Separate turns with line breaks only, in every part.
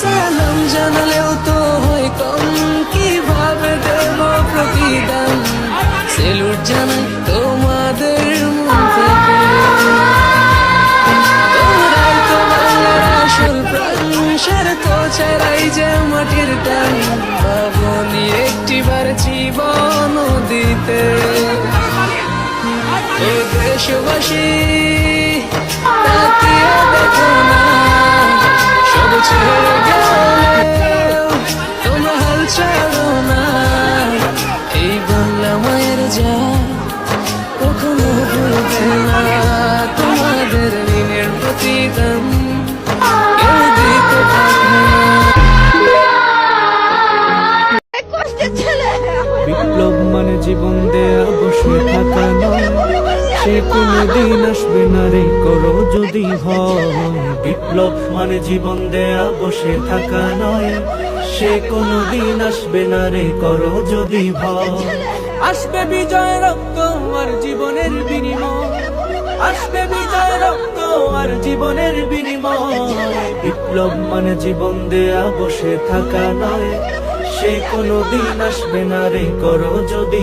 সালাম জানালেও তো হয় কম কীভাবে দেব প্রতিদান। সেলুট জানাই তোমাদের মন থেকে তোমরাই তো বাংলার আসল প্রাণ স্বার্থ ছাড়াই যে মাটির টান। ভাবনি একটিবার জীবন দিতে। ও দেশবাসী
বসে থাকা নয় সে কোনদিন আসবে না রে, করো যদি বিপ্লব মানে জীবন দেয়া, বসে থাকা নয়। সে কোনদিন আসবে না রে, করো যদি আসবে বিজয় রক্ত আর জীবনের বিনিময়। আসবে বিজয় রক্ত আর জীবনের বিনিময়। বিপ্লব মানে জীবন দেয়া, বসে থাকা নয়। সে কোনো দিন আসবে না রে, করো যদি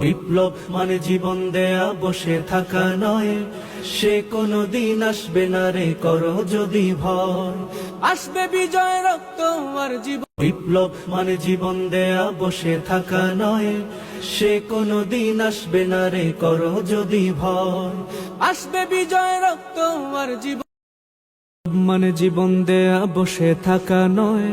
বিপ্লব মানে জীবন দেয়া বসে থাকা নয়। সে কোনো দিন আসবে না রে করো যদি ভয়। আসবে বিজয় রক্ত আর জীবন। বিপ্লব মানে জীবন দেয়া বসে থাকা নয়। সে কোনো দিন আসবে না রে করো যদি ভয়। আসবে বিজয় রক্ত আর জীবন। মানে জীবন দেয়া বসে থাকা নয়।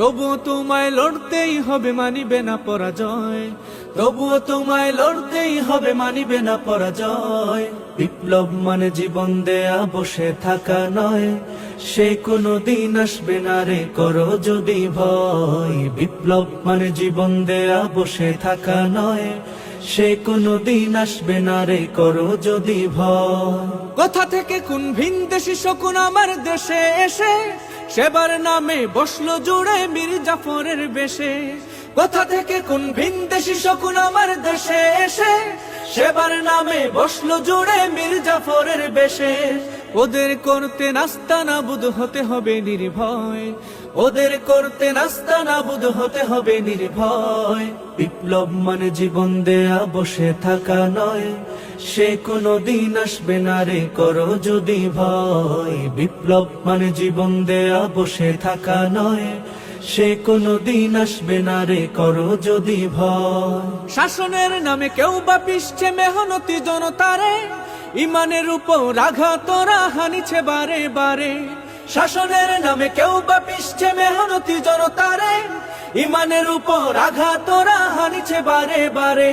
তবুও তোমায় লড়তেই হবে, মানিবে না পরাজয়। তবুও তোমায় লড়তেই হবে, মানিবে না পরাজয়। বিপ্লব মানে জীবন দেয়া, বসে থাকা নয়। সে কোনো দিন আসবে না রে, করো যদি ভয়। বিপ্লব মানে জীবন দেয়া, বসে থাকা নয়। সে কোনো দিন আসবে না রে, করো যদি ভয়। কোথা থেকে কোন ভিন দেশি শকুন আমার দেশে এসে সেবার নামে বসল জুড়ে মীর জাফরের বেশে। কোথা থেকে কোন ভিন দেশি শকুন আমার দেশে এসে? সেবার নামে বসল জুড়ে মীর জাফরের বেশে। ওদের করতে নাস্তা নাবুদ হতে হবে নির্ভয়। ওদের করতে নাস্তা নাবুদ হতে হবে নির্ভয়। বিপ্লব মানে জীবন দেয়া, বসে থাকা নয়। সে কোনো দিন আসবে না রে, করো যদি ভয়। বিপ্লব মানে জীবন দেয়া, বসে থাকা নয়। সে কোনো দিন আসবে না রে, করো যদি ভয়। শাসনের নামে কেউ বা পিসছে মেহনতি জনতারে। ইমানের উপর আঘাত তোরা হানিছে বারে বারে। শাসনের নামে কেউ বা পিসছে মেহনতি জনতারে, ইমানের উপর আঘাত হানিছে বারে বারে।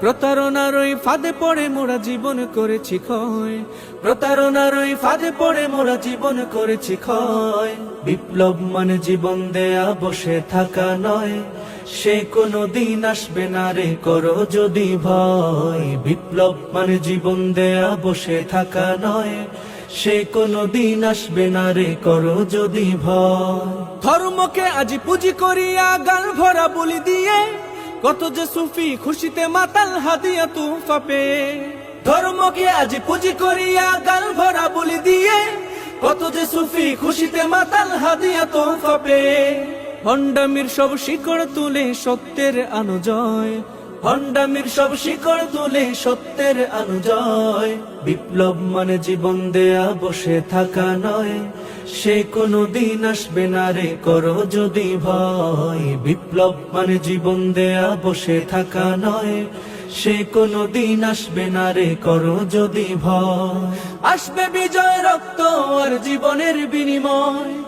প্রতারণার ওই ফাঁদে পড়ে মোরা জীবন করেছি ক্ষয়। প্রতারণার ওই ফাঁদে পড়ে মোরা জীবন করেছি ক্ষয়। বিপ্লব মানে জীবন দেয়া, বসে থাকা নয়। সে কোনো দিন আসবে না রে, করো যদি ভয়। বিপ্লব মানে জীবন দেয়া, বসে থাকা নয়। সে কোনো দিন আসবে না রে, করো যদি ভয়। ধর্মকে আজ পুঁজি করিয়া গাল ভরা বলি দিয়ে, কত যে সুফি খুশিতে মাতাল হাদিয়া তুফা পে ধর্মকে আজ পুঁজি করিয়া গাল ভরা বলি দিয়ে, কত যে সুফি খুশিতে মাতাল হাদিয়া তোফা পে ভণ্ডামির সব শিকড় তুলে সত্যের আনুজয় ভণ্ডামির সব শিকড় তুলে সত্যের আনুজয়। বিপ্লব মানে জীবন দেয়া, বসে থাকা নয়। সে কোনো দিন আসবে না রে, করো যদি ভয়। বিপ্লব মানে জীবন দেয়া, বসে থাকা নয়। সে কোনো দিন আসবে না রে, করো যদি ভয়। আসবে বিজয় রক্ত আর জীবনের বিনিময়।